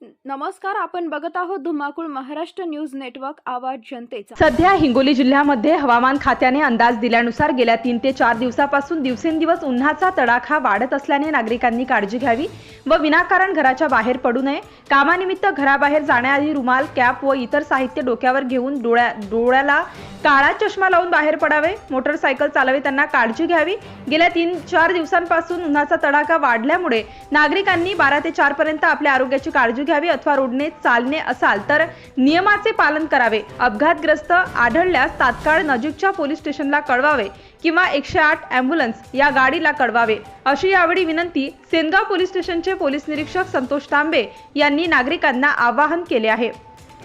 नमस्कार आपण बघत आहोत धुमाकूळ महाराष्ट्र न्यूज नेटवर्क आवाज जनतेचा. सध्या हिंगोली जिल्ह्यामध्ये हवामान खात्याने अंदाज दिल्यानुसार गेल्या तीन ते चार दिवसापासून दिवसेंदिवस उन्हाचा तडाखा वाढत असल्याने नागरिकांनी काळजी घ्यावी व विनाकारण घराच्या बाहेर पडू नये. कामानिमित्त घराबाहेर जाण्याआधी रुमाल कॅप व इतर साहित्य डोक्यावर घेऊन डोळ्या डोळ्याला काळा चष्मा लावून बाहेर पडावे. मोटरसायकल चालविताना काळजी घ्यावी. गेल्या तीन चार दिवसांपासून उन्हाचा तडाखा वाढल्यामुळे नागरिकांनी बारा ते चार पर्यंत आपल्या आरोग्याची काळजी घ्यावी अथवा रोडने चालणे असाल तर नियमाचे पालन करावे. अपघातग्रस्त आढळल्यास तात्काळ नजीकच्या पोलीस स्टेशनला कळवावे किंवा एकशे आठ अँब्युलन्स या गाडीला कळवावे. अशी यावेळी विनंती सेनगाव पोलीस स्टेशनचे पोलीस निरीक्षक संतोष तांबे यांनी नागरिकांना आवाहन केले आहे.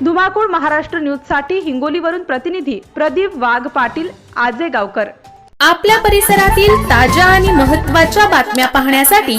धुमाकूळ महाराष्ट्र न्यूजसाठी हिंगोलीवरून प्रतिनिधी प्रदीप वाघ पाटील आजेगावकर. आपल्या परिसरातील ताज्या आणि महत्त्वाच्या बातम्या पाहण्यासाठी